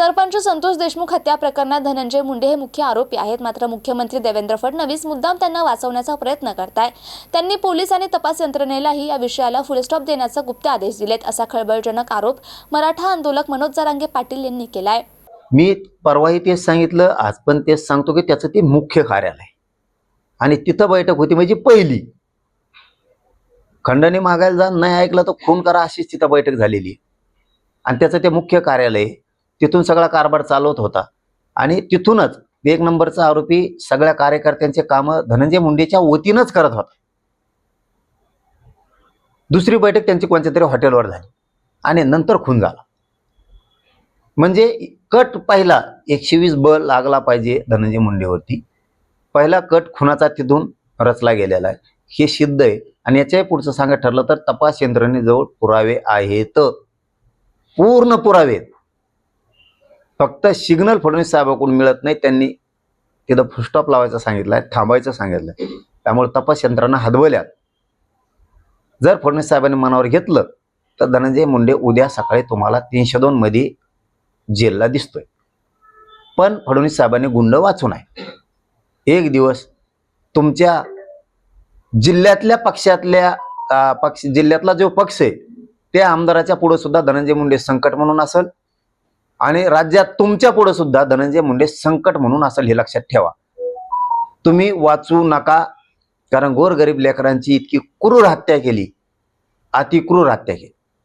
सरपंच संतोष देशमुख हत्या प्रकरणात धनंजय मुंडे हे मुख्य आरोपी आहेत. मात्र मुख्यमंत्री देवेंद्र फडणवीस मुद्दाम त्यांना वाचवण्याचा प्रयत्न करताय त्यांनी पोलीस आणि तपास यंत्रणेलाही या विषयाला फुलस्टॉप देण्याचा गुप्त आदेश दिलेत असा खळबळजनक आरोप मराठा आंदोलक मनोज जरांगे पाटील यांनी केलाय. मी परवाही तेच सांगितलं आज पण तेच सांगतो की त्याचं ते मुख्य कार्यालय आणि तिथं बैठक होती म्हणजे पहिली. खंडणी मागायला जा नाही ऐकलं तर खून करा अशीच तिथं बैठक झालेली आणि त्याचं ते मुख्य कार्यालय तिथून सगळा कारभार चालवत होता. आणि तिथूनच एक नंबरचा आरोपी सगळ्या कार्यकर्त्यांचे कामं धनंजय मुंडेच्या वतीनंच करत होता. दुसरी बैठक त्यांची कोणत्या तरी हॉटेलवर झाली. आणि नंतर खून झाला. म्हणजे कट पहिला एकशे वीस ब लागला पाहिजे धनंजय मुंडेवरती. पहिला कट खुनाचा तिथून रचला गेलेला आहे. हे सिद्ध आहे. आणि याच्याही पुढचं सांगायचं ठरलं तर तपास यंत्रणेजवळ पुरावे आहेत. पूर्ण पुरावे आहेत. फक्त सिग्नल फडणवीस साहेबाकडून मिळत नाही त्यांनी तिथं फुलस्टॉप लावायचं सांगितलं आहे थांबायचं सांगितलं त्यामुळे तपास यंत्रणा हदवल्यात जर फडणवीस साहेबांनी मनावर घेतलं तर धनंजय मुंडे उद्या सकाळी तुम्हाला तीनशे दोन मध्ये जेलला दिसतोय. पण फडणवीस साहेबांनी गुंड वाचू नये. एक दिवस तुमच्या जिल्ह्यातल्या पक्षातल्या अं, पक्ष जिल्ह्यातला जो पक्ष आहे त्या आमदाराच्या पुढे सुद्धा धनंजय मुंडे संकट म्हणून असेल आणि राज्यात तुमच्यापुढे सुद्धा धनंजय मुंडे संकट म्हणून असं हे लक्षात ठेवा. तुम्ही वाचू नका कारण गोरगरीब लेकरांची इतकी क्रूर हत्या केली. अतिक्रूर हत्या केली.